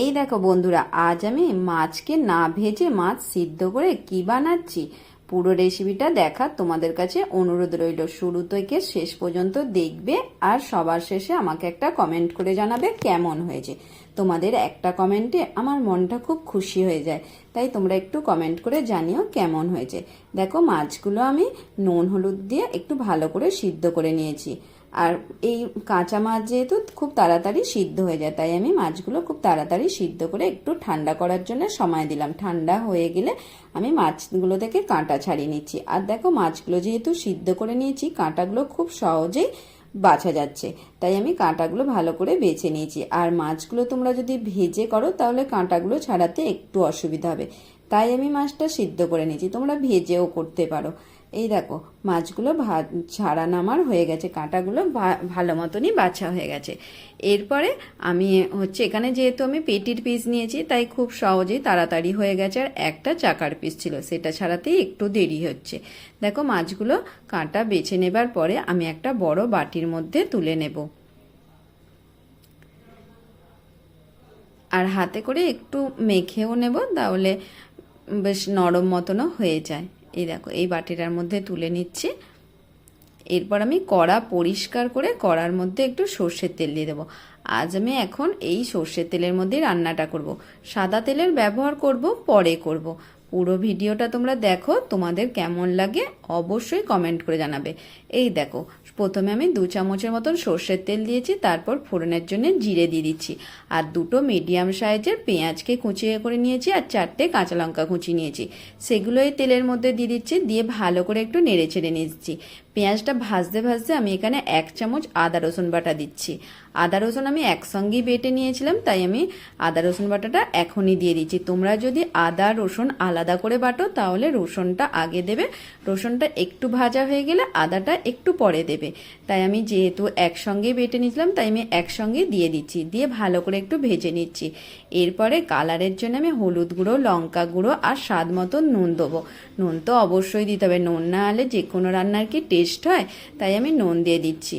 এই দেখো বন্ধুরা, আজ আমি মাছকে না ভেজে মাছ সিদ্ধ করে কি বানাচ্ছি? পুরো রেসিপিটা দেখা তোমাদের কাছে অনুরোধ রইল। শুরু থেকে শেষ পর্যন্ত দেখবে আর সবার শেষে আমাকে একটা কমেন্ট করে জানাবে কেমন হয়েছে। তোমাদের একটা কমেন্টে আমার মনটা খুব খুশি হয়ে যায়, তাই তোমরা একটু কমেন্ট করে জানিও কেমন হয়েছে। দেখো, মাছগুলো আমি নুন, হলুদ দিয়ে একটু ভালো করে সিদ্ধ করে নিয়েছি। আর এই কাঁচা মাছ যেহেতু খুব তাড়াতাড়ি সিদ্ধ হয়ে যায়, তাই আমি মাছগুলো খুব তাড়াতাড়ি সিদ্ধ করে একটু ঠান্ডা করার জন্য সময় দিলাম। ঠান্ডা হয়ে গেলে আমি মাছগুলো থেকে কাঁটা ছাড়িয়ে নিচ্ছি। আর দেখো, মাছগুলো যেহেতু সিদ্ধ করে নিয়েছি, কাঁটাগুলো খুব সহজেই বাছা যাচ্ছে, তাই আমি কাঁটাগুলো ভালো করে বেছে নিয়েছি। আর মাছগুলো তোমরা যদি ভেজে করো, তাহলে কাঁটাগুলো ছাড়াতে একটু অসুবিধা হবে। তাই আমি মাছটা সিদ্ধ করে নিয়েছি। তোমরা ভেজেও করতে পারো। এই দেখো, মাছগুলো ছাড়ানো আমার হয়ে গেছে, কাঁটাগুলো ভালো মতনই বাছা হয়ে গেছে। এরপরে আমি হচ্ছে, এখানে যেহেতু আমি পেটির পিস নিয়েছি, তাই খুব সহজেই তাড়াতাড়ি হয়ে গেছে, আর একটা চাকার পিস ছিল, সেটা ছাড়াতেই একটু দেরি হচ্ছে। দেখো, মাছগুলো কাঁটা বেছে নেবার পরে আমি একটা বড় বাটির মধ্যে তুলে নেব। আর হাতে করে একটু মেখেও নেব, তাহলে বেশ নরম মতনও হয়ে যায়। এই দেখো, এই বাটিটার মধ্যে তুলে নিচ্ছি এরপর আমি কড়া পরিষ্কার করে কড়ার মধ্যে একটু সর্ষের তেল দিয়ে দেবো আজ আমি এখন এই সর্ষের তেলের মধ্যে রান্নাটা করব। সাদা তেলের ব্যবহার করব, পরে করব। পুরো ভিডিওটা তোমরা দেখো, তোমাদের কেমন লাগে অবশ্যই কমেন্ট করে জানাবে। এই দেখো, প্রথমে আমি দু চামচের মতন সর্ষের তেল দিয়েছি, তারপর ফোড়নের জন্য জিরে দিয়ে দিচ্ছি। আর দুটো মিডিয়াম সাইজের পেঁয়াজকে কুচিয়ে করে নিয়েছি আর চারটে কাঁচা লঙ্কা কুচি নিয়েছি। সেগুলো এই তেলের মধ্যে দিয়ে দিচ্ছি, দিয়ে ভালো করে একটু নেড়ে ছেড়ে নিচ্ছি। পেঁয়াজটা ভাজতে ভাজতে আমি এখানে এক চামচ আদা রসুন বাটা দিচ্ছি। আদা রসুন আমি একসঙ্গেই বেটে নিয়েছিলাম, তাই আমি আদা রসুন বাটাটা এখনই দিয়ে দিচ্ছি। তোমরা যদি আদা, রসুন আলাদা করে বাটো, তাহলে রসুনটা আগে দেবে। রসুনটা একটু ভাজা হয়ে গেলে আদাটা একটু পরে দেবে। তাই আমি যেহেতু একসঙ্গেই বেটে নিয়েছিলাম, তাই আমি একসঙ্গে দিয়ে দিচ্ছি। দিয়ে ভালো করে একটু ভেজে নিচ্ছি। এরপরে কালারের জন্য আমি হলুদ গুঁড়ো, লঙ্কা গুঁড়ো আর স্বাদ মতো নুন দেবো। নুন তো অবশ্যই দিতে হবে। নুন না হলে যে কোনো রান্নার কি টেস্ট হয়, তাই আমি নুন দিয়ে দিচ্ছি।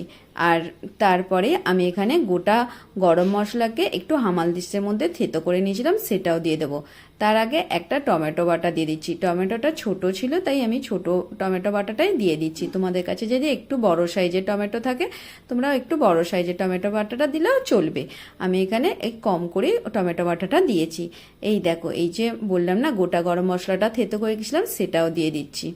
আর তারপরে আমি এখানে গোটা গরম মশলাকে একটু হামাল দিস্তের মধ্যে থেতো করে নিয়েছিলাম, সেটাও দিয়ে দেবো। তার আগে একটা টমেটো বাটা দিয়ে দিচ্ছি। টমেটোটা ছোট ছিল, তাই আমি ছোট টমেটো বাটাটাই দিয়ে দিচ্ছি। তোমাদের কাছে যদি একটু বড় সাইজের টমেটো থাকে তোমরা একটু বড় সাইজের টমেটো বাটাটা দিলেও চলবে। আমি এখানে এই কম করে টমেটো বাটাটা দিয়েছি। এই দেখো, এই যে বললাম না, গোটা গরম মশলাটা থেতো করে গেছিলাম, সেটাও দিয়ে দিচ্ছি।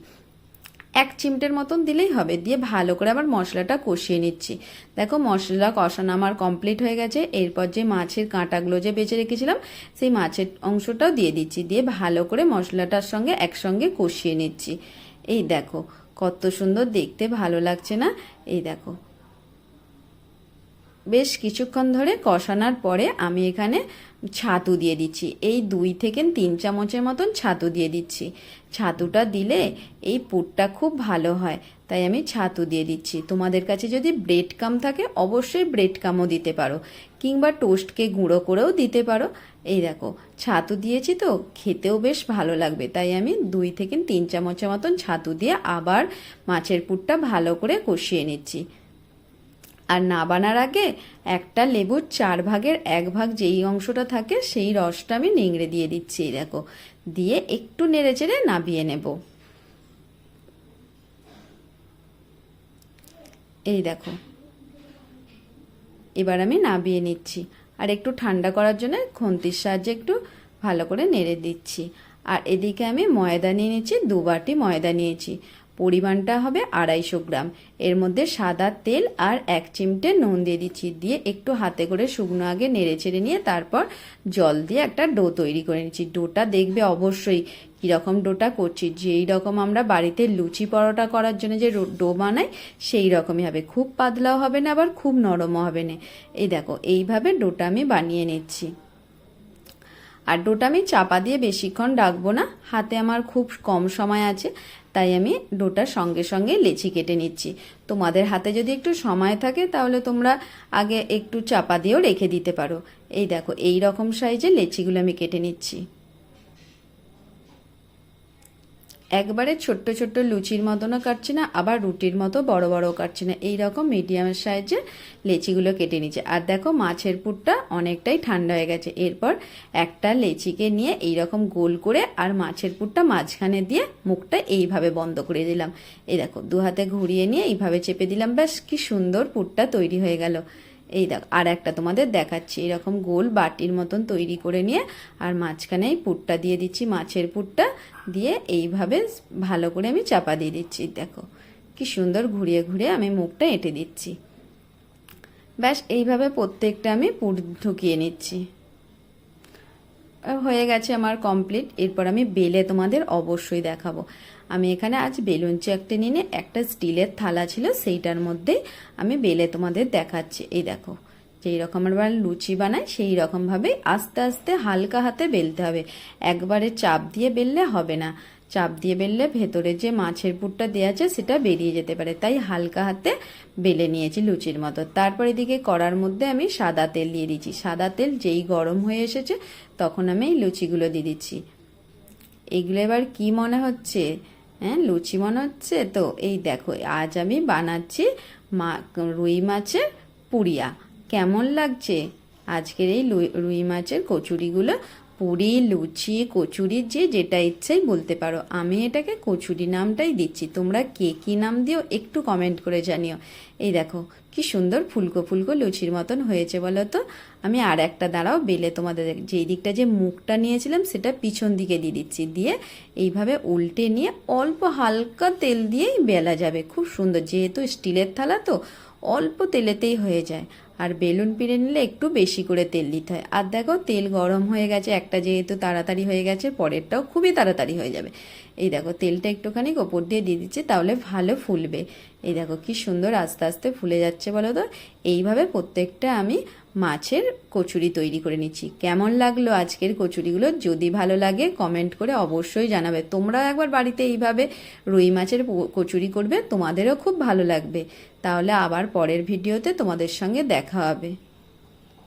এক চিমটের মতন দিলেই হবে। দিয়ে ভালো করে আবার মশলাটা কষিয়ে নিচ্ছি। দেখো মশলা কষানো আমার কমপ্লিট হয়ে গেছে। এরপর যে মাছের কাঁটাগুলো যে বেঁচে রেখেছিলাম, সেই মাছের অংশটাও দিয়ে দিচ্ছি। দিয়ে ভালো করে মশলাটার সঙ্গে একসঙ্গে কষিয়ে নিচ্ছি। এই দেখো, কত সুন্দর দেখতে, ভালো লাগছে না? এই দেখো। বেশ কিছুক্ষণ ধরে কষানোর পরে আমি এখানে ছাতু দিয়ে দিচ্ছি। এই দুই থেকে তিন চামচের মতন ছাতু দিয়ে দিচ্ছি। ছাতুটা দিলে এই পুরটা খুব ভালো হয়, তাই আমি ছাতু দিয়ে দিচ্ছি। তোমাদের কাছে যদি ব্রেড কাম থাকে, অবশ্যই ব্রেড কামও দিতে পারো, কিংবা টোস্টকে গুঁড়ো করেও দিতে পারো। এই দেখো, ছাতু দিয়েছি তো, খেতেও বেশ ভালো লাগবে, তাই আমি দুই থেকে তিন চামচের মতন ছাতু দিয়ে আবার মাছের পুরটা ভালো করে কষিয়ে নিচ্ছি। আর না বানার আগে একটা লেবুর চার ভাগের এক ভাগ যেই অংশটা থাকে সেই রসটা আমি নিংড়ে দিয়ে দিচ্ছি, এই দেখো। দিয়ে একটু নেড়ে চেড়ে নাবিয়ে নেব। এই দেখো। এবার আমি নাবিয়ে নিচ্ছি। আর একটু ঠান্ডা করার জন্য খন্তির সাহায্যে একটু ভালো করে নেড়ে দিচ্ছি। আর এদিকে আমি ময়দা নিয়ে নিচ্ছি, দু বাটি ময়দা নিয়েছি। পরিমাণটা হবে আড়াইশো গ্রাম। এর মধ্যে সাদা তেল আর এক চিমটে নুন দিয়ে দিচ্ছি। দিয়ে একটু হাতে করে শুকনো আগে নেড়ে ছেড়ে নিয়ে তারপর জল দিয়ে একটা ডো তৈরি করে নিচ্ছি। ডোটা দেখবে অবশ্যই কীরকম ডোটা করছি। যেই রকম আমরা বাড়িতে লুচি পরোটা করার জন্য যে ডো বানাই, সেই রকমই হবে। খুব পাতলাও হবে না, আবার খুব নরমও হবে না। এই দেখো, এইভাবে ডোটা আমি বানিয়ে নিচ্ছি। আর ডোটা আমি চাপা দিয়ে বেশিক্ষণ ডাকবো না। হাতে আমার খুব কম সময় আছে। তাই আমি ডোটার সঙ্গে সঙ্গে লেচি কেটে নিচ্ছি। তোমাদের হাতে যদি একটু সময় থাকে, তাহলে তোমরা আগে একটু চাপা দিয়েও রেখে দিতে পারো। এই দেখো, এই রকম সাইজে লেচিগুলো আমি কেটে নিচ্ছি। একবারে ছোট্ট ছোট্ট লুচির মতনও কাটছি না, আবার রুটির মতো বড় বড় কাটছি না। এই রকম মিডিয়ামের সাইজে লেচিগুলো কেটে নিচ্ছে। আর দেখো, মাছের পুরটা অনেকটাই ঠান্ডা হয়ে গেছে। এরপর একটা লেচিকে নিয়ে এই রকম গোল করে আর মাছের পুরটা মাঝখানে দিয়ে মুখটা এইভাবে বন্ধ করে দিলাম। এই দেখো দু হাতে ঘুরিয়ে নিয়ে এইভাবে চেপে দিলাম। ব্যাস, কি সুন্দর পুরটা তৈরি হয়ে গেল। এই দেখ, আর একটা তোমাদের দেখাচ্ছি। এরকম গোল বাটির মতন তৈরি করে নিয়ে, আর মাঝখানে পুরটা দিয়ে দিচ্ছি, মাছের পুরটা দিয়ে এইভাবে ভালো করে আমি চাপা দিয়ে দিচ্ছি। দেখো, কি সুন্দর ঘুরিয়ে ঘুরিয়ে আমি মুখটা এঁটে দিচ্ছি। ব্যাস, এইভাবে প্রত্যেকটা আমি পুর ঢুকিয়ে নিচ্ছি। হয়ে গেছে আমার কমপ্লিট এরপর আমি বেলে তোমাদের অবশ্যই দেখাবো। আমি এখানে আজ বেলুন চাকটে নিয়ে একটা স্টিলের থালা ছিল, সেইটার মধ্যে আমি বেলে তোমাদের দেখাচ্ছি। এই দেখো, যেই রকম আমরা লুচি বানাই, সেই রকমভাবে আস্তে আস্তে হালকা হাতে বেলতে হবে। একবারে চাপ দিয়ে বেললে হবে না। চাপ দিয়ে বেললে ভেতরে যে মাছের পুরটা দেওয়া আছে সেটা বেরিয়ে যেতে পারে। তাই হালকা হাতে বেলে নিয়েছি লুচির মতো। তারপর এদিকে কড়ার মধ্যে আমি সাদা তেল দিয়ে দিচ্ছি সাদা তেল যেই গরম হয়ে এসেছে তখন আমি এই লুচিগুলো দিয়ে দিচ্ছি। এগুলো এবার কি মনে হচ্ছে? হ্যাঁ লুচি মনে হচ্ছে? তো এই দেখো, আজ আমি বানাচ্ছি মা, রুই মাছের পুরিয়া। কেমন লাগছে? আজকের এই রুই মাছের কচুরিগুলো পুরি, লুচি, কচুরি, যে যেটা ইচ্ছেই বলতে পারো। আমি এটাকে কচুরি নামটাই দিচ্ছি। তোমরা কে কী নাম দিও একটু কমেন্ট করে জানিও। এই দেখো, কি সুন্দর ফুলকো ফুলকো লুচির মতন হয়েছে বলো তো। আমি আর একটা দাঁড়াও, বেলে তোমাদের যেই দিকটা যে মুখটা নিয়েছিলাম সেটা পিছন দিকে দিয়ে দিচ্ছি। দিয়ে এইভাবে উল্টে নিয়ে অল্প হালকা তেল দিয়েই বেলা যাবে। খুব সুন্দর, যেহেতু স্টিলের থালা তো, অল্প তেলেতেই হয়ে যায়। আর বেলুন পিড়ে নিলে একটু বেশি করে তেল দিতে হয়। আর দেখো, তেল গরম হয়ে গেছে, একটা যেহেতু তাড়াতাড়ি হয়ে গেছে, পরেরটাও খুবই তাড়াতাড়ি হয়ে যাবে। এই দেখো, তেলটা একটুখানি ওপর দিয়ে দিয়ে দিচ্ছে, তাহলে ভালো ফুলবে। এই দেখো, কি সুন্দর আস্তে আস্তে ফুলে যাচ্ছে বলো তো। এইভাবে প্রত্যেকটা আমি মাছের কচুরি তৈরি করে নিচ্ছি। কেমন লাগল আজকের কচুরিগুলো? যদি ভালো লাগে কমেন্ট করে অবশ্যই জানাবে। তোমরা একবার বাড়িতে এইভাবে রুই মাছের কচুরি করবে, তোমাদেরও খুব ভালো লাগবে। তাহলে আবার পরের ভিডিওতে তোমাদের সঙ্গে দেখা হবে।